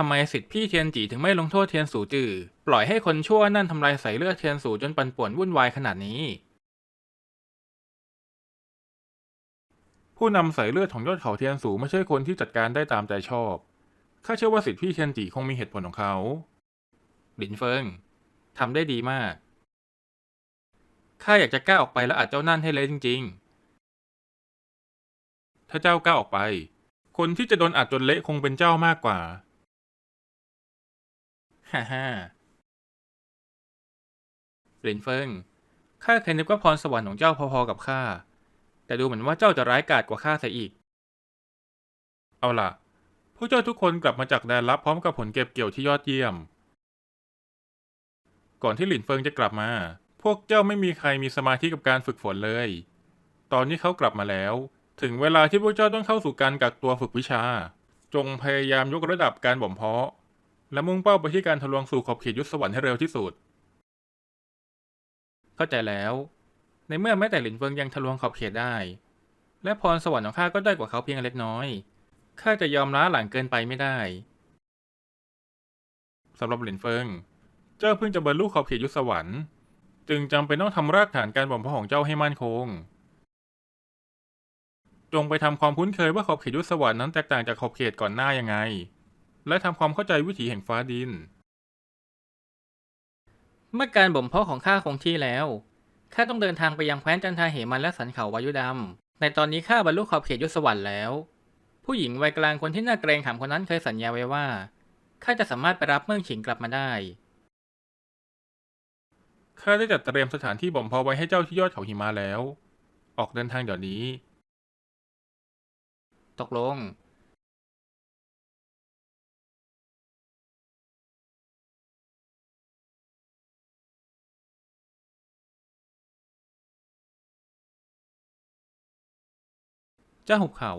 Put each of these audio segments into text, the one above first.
ทำไมสิทธิพี่เทียนจีถึงไม่ลงโทษเทียนสูจือ ปล่อยให้คนชั่วนั่นทำลายใส่เลือดเทียนสูจนปั่นป่วนวุ่นวายขนาดนี้ ผู้นำสายเลือดของยอดเขาเทียนสูไม่ใช่คนที่จัดการได้ตามใจชอบข้าเชื่อว่าสิทธิพี่เทียนจีคงมีเหตุผลของเขาหลินเฟิงทำได้ดีมากข้าอยากจะกล้าออกไปแล้วอัดเจ้านั่นให้เละจริง ๆ ถ้าเจ้ากล้าออกไป คนที่จะโดนอัดจนเละคงเป็นเจ้ามากกว่า ฮ่าฮ่าหลินเฟิง ข้าเคยนึกว่าพรสวรรค์ของเจ้าพอๆกับข้า แต่ดูเหมือนว่าเจ้าจะร้ายกาจกว่าข้าเสียอีก เอาล่ะ พวกเจ้าทุกคนกลับมาจากแดนลับพร้อมกับผลเก็บเกี่ยวที่ยอดเยี่ยม ก่อนที่หลินเฟิงจะกลับมา พวกเจ้าไม่มีใครมีสมาธิกับการฝึกฝนเลย ตอนนี้เขากลับมาแล้ว ถึงเวลาที่พวกเจ้าต้องเข้าสู่การกักตัวฝึกวิชา จงพยายามยกระดับการบ่มเพาะ และมุ่งเป้าไปที่การทะลวงสู่ขอบเขตยุทธสวรรค์ให้เร็วที่สุด เข้าใจแล้ว ในเมื่อแม้แต่หลินเฟิงยังทะลวงขอบเขตได้ และพรสวรรค์ของข้าก็ได้กว่าเขาเพียงเล็กน้อยข้าจะยอมล้าหลังเกินไปไม่ได้สำหรับหลินเฟิง เจ้าเพิ่งจะบรรลุขอบเขตยุทธสวรรค์ จึงจำเป็นต้องทำรากฐานการบ่มเพาะของเจ้าให้มั่นคง จงไปทำความคุ้นเคยว่าขอบเขตยุทธสวรรค์นั้นแตกต่างจากขอบเขตก่อนหน้ายังไง และทำความเข้าใจวิถีแห่งฟ้าดิน เมื่อการบ่มเพาะของข้าคงที่แล้วข้าต้องเดินทางไปยังแคว้นจันทาเหมันและสันเขาวายุดำในตอนนี้ข้าบรรลุขอบเขตยุทธสวรรค์แล้ว ผู้หญิงวัยกลางคนที่น่าเกรงขามคนนั้นเคยสัญญาไว้ว่าข้าจะสามารถไปรับเมืองฉิงกลับมาได้ข้าได้จัดเตรียมสถานที่บ่มเพาะไว้ให้เจ้าที่ยอดเขาหิมาแล้ว ออกเดินทางเดี๋ยวนี้ ตกลง เจ้าหุบเขา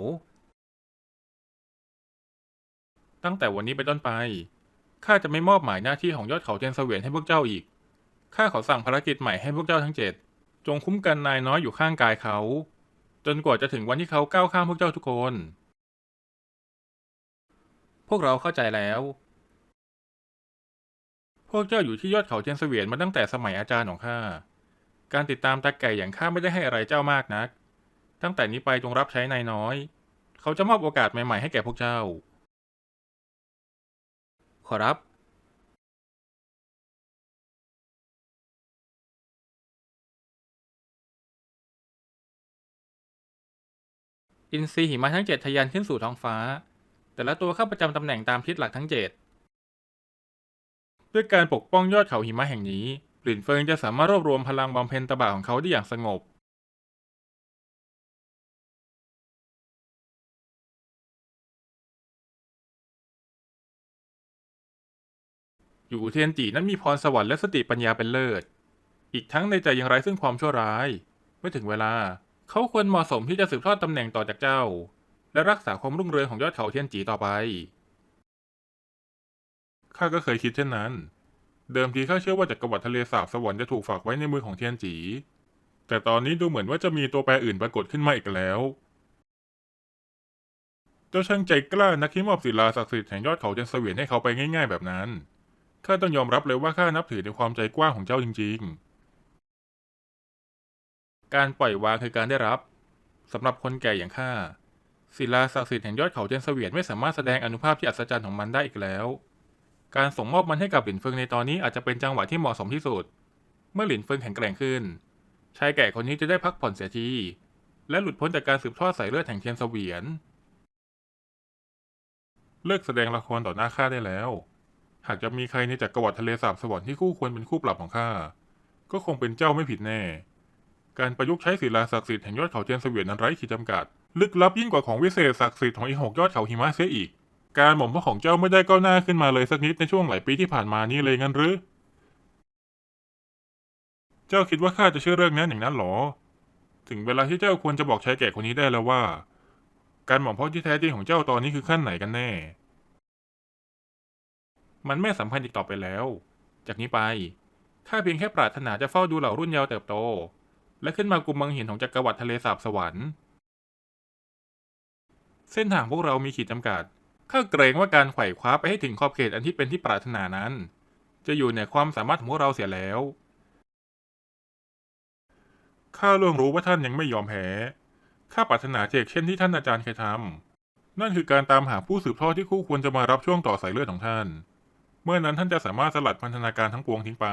ตั้งแต่วันนี้เป็นต้นไป ข้าจะไม่มอบหมายหน้าที่ของยอดเขาเทียนเสวียนให้พวกเจ้าอีก ข้าขอสั่งภารกิจใหม่ให้พวกเจ้าทั้งเจ็ด จงคุ้มกันนายน้อยอยู่ข้างกายเขา จนกว่าจะถึงวันที่เขาก้าวข้ามพวกเจ้าทุกคน พวกเราเข้าใจแล้ว พวกเจ้าอยู่ที่ยอดเขาเทียนเสวียนมาตั้งแต่สมัยอาจารย์ของข้า การติดตามตาไก่อย่างข้าไม่ได้ให้อะไรเจ้ามากนัก ตั้งแต่นี้ไปจงรับใช้นายน้อย เขาจะมอบโอกาสใหม่ๆให้แก่พวกเจ้า ขอรับ อินทรีหิมะทั้งเจ็ดทะยานขึ้นสู่ท้องฟ้า แต่ละตัวเข้าประจำตำแหน่งตามทิศหลักทั้งเจ็ดด้วยการปกป้องยอดเขาหิมะแห่งนี้หลินเฟิงจะสามารถรวบรวมพลังบำเพ็ญตบะของเขาได้อย่างสงบ อยู่เทียนจีนั้นมีพรสวรรค์และสติปัญญาเป็นเลิศ อีกทั้งในใจยังไร้ซึ่งความชั่วร้าย เมื่อถึงเวลา เขาควรเหมาะสมที่จะสืบทอดตำแหน่งต่อจากเจ้า และรักษาความรุ่งเรืองของยอดเขาเทียนจีต่อไป ข้าก็เคยคิดเช่นนั้น เดิมทีข้าเชื่อว่าจักรวรรดิทะเลสาบสวรรค์จะถูกฝากไว้ในมือของเทียนจี แต่ตอนนี้ดูเหมือนว่าจะมีตัวแปรอื่นปรากฏขึ้นมาอีกแล้ว เจ้าช่างใจกล้านักที่มอบศิลาศักดิ์สิทธิ์แห่งยอดเขาเทียนเสวียนให้เขาไปง่าย ๆ แบบนั้น ข้าต้องยอมรับเลยว่าข้านับถือในความใจกว้างของเจ้าจริง ๆ การปล่อยวางคือการได้รับสำหรับคนแก่อย่างข้าศิลาศักดิ์สิทธิ์แห่งยอดเขาเทียนเสวียนไม่สามารถแสดงอนุภาพที่อัศจรรย์ของมันได้อีกแล้ว การส่งมอบมันให้กับหลินเฟิงในตอนนี้อาจจะเป็นจังหวะที่เหมาะสมที่สุด เมื่อหลินเฟิงแข็งแกร่งขึ้น ชายแก่คนนี้จะได้พักผ่อนเสียที และหลุดพ้นจากการสืบทอดสายเลือดแห่งเทียนเสวียน เลิกแสดงละครต่อหน้าข้าได้แล้ว หากจะมีใครในจักรวรรดิทะเลสาบสวรรค์ที่คู่ควรเป็นคู่ปรับของข้า ก็คงเป็นเจ้าไม่ผิดแน่ การประยุกต์ใช้ศิลาศักดิ์สิทธิ์แห่งยอดเขาเทียนเสวียนนั้นไร้ขีดจำกัด ลึกลับยิ่งกว่าของวิเศษศักดิ์สิทธิ์ของอีกหกยอดเขาหิมะเสียอีก การหม่อมพระของเจ้าไม่ได้ก้าวหน้าขึ้นมาเลยสักนิดในช่วงหลายปีที่ผ่านมานี้เลยงั้นหรือ เจ้าคิดว่าข้าจะเชื่อเรื่องนั้นอย่างนั้นหรอ ถึงเวลาที่เจ้าควรจะบอกชายแก่คนนี้ได้แล้วว่า การหม่อมเพาะที่แท้จริงของเจ้าตอนนี้คือขั้นไหนกันแน่ มันไม่สำคัญอีกต่อไปแล้ว จากนี้ไปข้าเพียงแค่ปรารถนาจะเฝ้าดูเหล่ารุ่นเยาว์เติบโต และขึ้นมากุมมังเหินของจักรวรรดิทะเลสาบสวรรค์ เส้นทางพวกเรามีขีดจำกัดข้าเกรงว่าการไขว่คว้าไปให้ถึงขอบเขตอันที่เป็นที่ปรารถนานั้น จะอยู่เหนือความสามารถของพวกเราเสียแล้วข้าเรื่องรู้ว่าท่านยังไม่ยอมแพ้ข้าปรารถนาเจกเช่นที่ท่านอาจารย์เคยทำนั่นคือการตามหาผู้สืบทอดที่คู่ควรจะมารับช่วงต่อสายเลือดของท่าน เมื่อนั้นท่านจะสามารถสลัดพันธนาการทั้งปวงทิ้งไป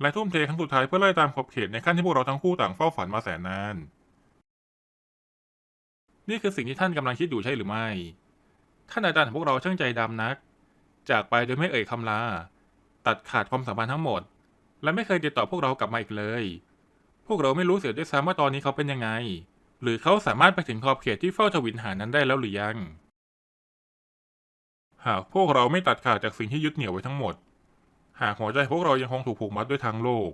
และทุ่มเทครั้งสุดท้ายเพื่อไล่ตามขอบเขตในขั้นที่พวกเราทั้งคู่ต่างเฝ้าฝันมาแสนนาน นี่คือสิ่งที่ท่านกำลังคิดอยู่ใช่หรือไม่ ท่านอาจารย์ของพวกเราช่างใจดำนัก จากไปโดยไม่เอ่ยคำลา ตัดขาดความสัมพันธ์ทั้งหมด และไม่เคยติดต่อพวกเรากลับมาอีกเลย พวกเราไม่รู้เสียด้วยซ้ำว่าตอนนี้เขาเป็นยังไง หรือเขาสามารถไปถึงขอบเขตที่เฝ้าทวินหานั้นได้แล้วหรือยัง หากพวกเราไม่ตัดขาดจากสิ่งที่ยึดเหนี่ยวไว้ทั้งหมด หากหัวใจพวกเรายังคงถูกผูกมัดด้วยทางโลก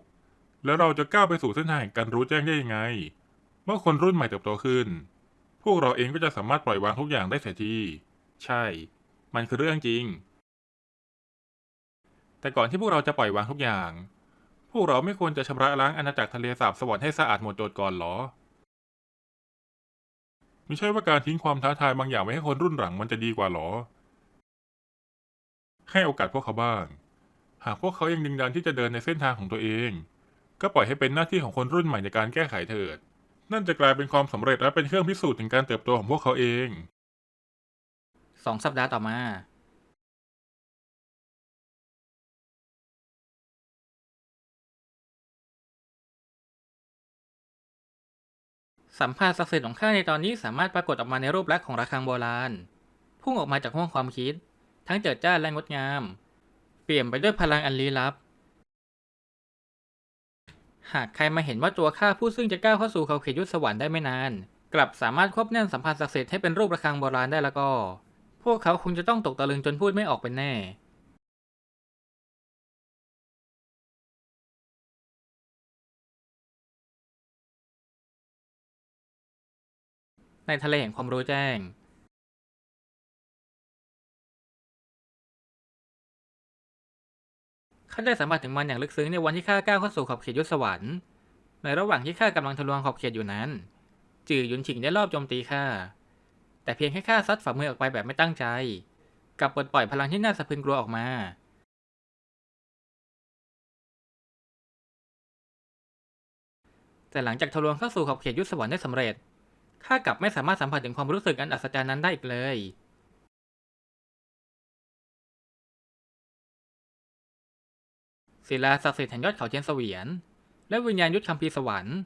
แล้วเราจะก้าวไปสู่เส้นทางแห่งการรู้แจ้งได้ยังไง เมื่อคนรุ่นใหม่เติบโตขึ้น พวกเราเองก็จะสามารถปล่อยวางทุกอย่างได้เสียทีใช่ มันคือเรื่องจริง แต่ก่อนที่พวกเราจะปล่อยวางทุกอย่าง พวกเราไม่ควรจะชำระล้างอาณาจักรทะเลสาบสวรรค์ให้สะอาดหมดจดก่อนหรอไม่ใช่ว่าการทิ้งความท้าทายบางอย่างไว้ให้คนรุ่นหลังมันจะดีกว่าหรอ ให้โอกาสพวกเขาบ้าง หากพวกเขายังดึงดันที่จะเดินในเส้นทางของตัวเอง ก็ปล่อยให้เป็นหน้าที่ของคนรุ่นใหม่ในการแก้ไขเถิด นั่นจะกลายเป็นความสำเร็จและเป็นเครื่องพิสูจน์ถึงการเติบโตของพวกเขาเองสองสัปดาห์ต่อมาสัมภาษณ์ศักดิ์สิทธิ์ของข้าในตอนนี้สามารถปรากฏออกมาในรูปลักษณ์ของระฆังโบราณ พุ่งออกมาจากห้วงความคิด ทั้งเจิดจ้าและงดงาม เปลี่ยนไปด้วยพลังอันลี้ลับ หากใครมาเห็นว่าตัวข้าผู้ซึ่งจะก้าวเข้าสู่เขาเขตยุทธสวรรค์ได้ไม่นาน กลับสามารถควบแน่นสัมพันธ์ศักดิ์สิทธิ์ให้เป็นรูประฆังโบราณได้แล้วก็ พวกเขาคงจะต้องตกตะลึงจนพูดไม่ออกเป็นแน่ในทะเลแห่งความรู้แจ้ง ข้าได้สัมผัสถึงมันอย่างลึกซึ้งในวันที่ข้าก้าวเข้าสู่ขอบเขตยุทธสวรรค์ ในระหว่างที่ข้ากำลังทะลวงขอบเขตอยู่นั้น จื่อหยุนฉิงได้รอบโจมตีข้า แต่เพียงแค่ข้าซัดฝ่ามือออกไปแบบไม่ตั้งใจกลับปลดปล่อยพลังที่น่าสะพรึงกลัวออกมา แต่หลังจากทะลวงเข้าสู่ขอบเขตยุทธสวรรค์ได้สำเร็จ ข้ากลับไม่สามารถสัมผัสถึงความรู้สึกอันอัศจรรย์นั้นได้อีกเลย ศิลาศักดิ์สิทธิ์แห่งยอดเขาเทียนเสวียน และวิญญาณยุทธคัมภีร์สวรรค์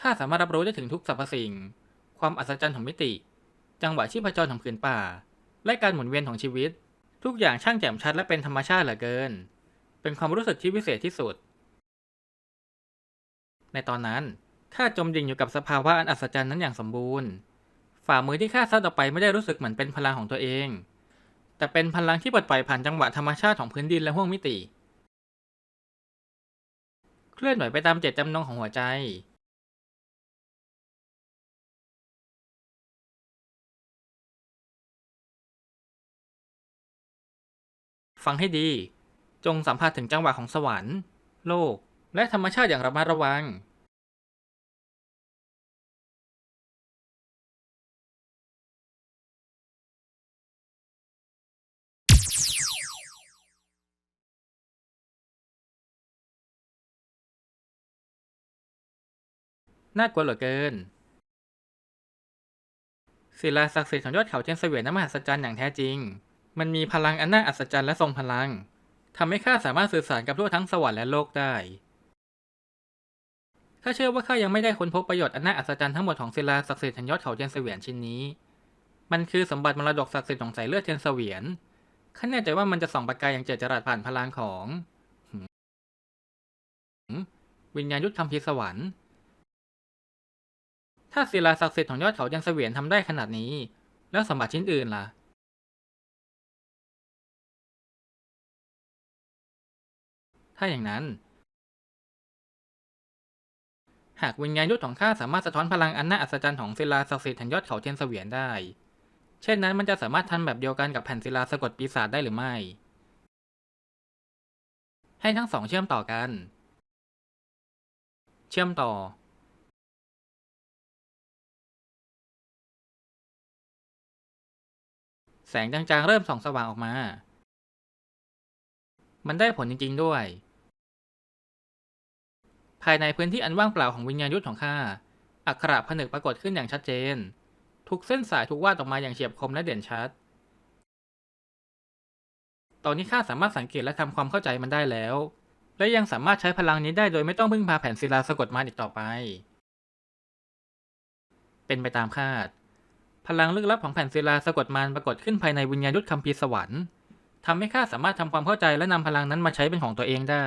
ข้าสามารถรับรู้ได้ถึงทุกสรรพสิ่ง ความอัศจรรย์ของมิติ จังหวะชีพจรของผืนป่า และการหมุนเวียนของชีวิต ทุกอย่างช่างแจ่มชัดและเป็นธรรมชาติเหลือเกิน เป็นความรู้สึกที่พิเศษที่สุด ในตอนนั้นข้าจมดิ่งอยู่กับสภาวะอันอัศจรรย์นั้นอย่างสมบูรณ์ ฝ่ามือที่ข้าซัดออกไปไม่ได้รู้สึกเหมือนเป็นพลังของตัวเอง แต่เป็นพลังที่ปลดปล่อยผ่านจังหวะธรรมชาติของพื้นดินและห้วงมิติ เคลื่อนไหวไปตามเจตจำนงของหัวใจ ฟังให้ดี จงสัมผัสถึงจังหวะของสวรรค์ โลก และธรรมชาติอย่างระมัดระวัง น่ากลัวเหลือเกินศิลาศักดิ์สิทธิ์ของยอดเขาเทียนเสวียนนั้นมหัศจรรย์อย่างแท้จริง มันมีพลังอันน่าอัศจรรย์และทรงพลังทำให้ข้าสามารถสื่อสารกับทั่วทั้งสวรรค์และโลกได้ข้าเชื่อว่าข้ายังไม่ได้ค้นพบประโยชน์อันน่าอัศจรรย์ทั้งหมดของศิลาศักดิ์สิทธิ์แห่งยอดเขาเทียนเสวียนชิ้นนี้ มันคือสมบัติมรดกศักดิ์สิทธิ์ของสายเลือดเทียนเสวียนข้าแน่ใจว่ามันจะส่องประกายอย่างเจิดจรัสผ่านพลังของ วิญญาณยุทธคัมภีสวรรค์ ถ้าศิลาศักดิ์สิทธิ์ของยอดเขาเทียนเสวียนทำได้ขนาดนี้ แล้วสมบัติชิ้นอื่นล่ะถ้าอย่างนั้น หากวิญญาณยุทธของข้าสามารถสะท้อนพลังอันน่าอัศจรรย์ของศิลาศักดิ์สิทธิ์แห่งยอดเขาเทียนเสวียนได้ เช่นนั้นมันจะสามารถทำแบบเดียวกันกับแผ่นศิลาสะกดปีศาจได้หรือไม่ ให้ทั้งสองเชื่อมต่อกัน เชื่อมต่อ แสงจางๆเริ่มส่องสว่างออกมา มันได้ผลจริงๆด้วย ภายในพื้นที่อันว่างเปล่าของวิญญาณยุทธของข้า อักขระผนึกปรากฏขึ้นอย่างชัดเจน ทุกเส้นสายถูกวาดออกมาอย่างเฉียบคมและเด่นชัด ตอนนี้ข้าสามารถสังเกตและทำความเข้าใจมันได้แล้ว และยังสามารถใช้พลังนี้ได้โดยไม่ต้องพึ่งพาแผ่นศิลาสะกดมารอีกต่อไป เป็นไปตามคาด พลังลึกลับของแผ่นศิลาสะกดมารปรากฏขึ้นภายในวิญญาณยุทธคัมภีร์สวรรค์ทำให้ข้าสามารถทำความเข้าใจและนำพลังนั้นมาใช้เป็นของตัวเองได้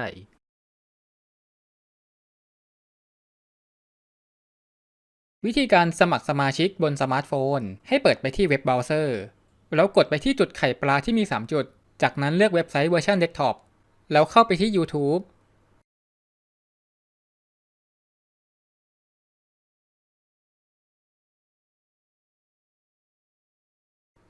วิธีการสมัครสมาชิกบนสมาร์ทโฟน ให้เปิดไปที่เว็บเบราว์เซอร์ แล้วกดไปที่จุดไข่ปลาที่มี 3 จุด จากนั้นเลือกเว็บไซต์เวอร์ชันเดสก์ท็อปแล้วเข้าไปที่ YouTube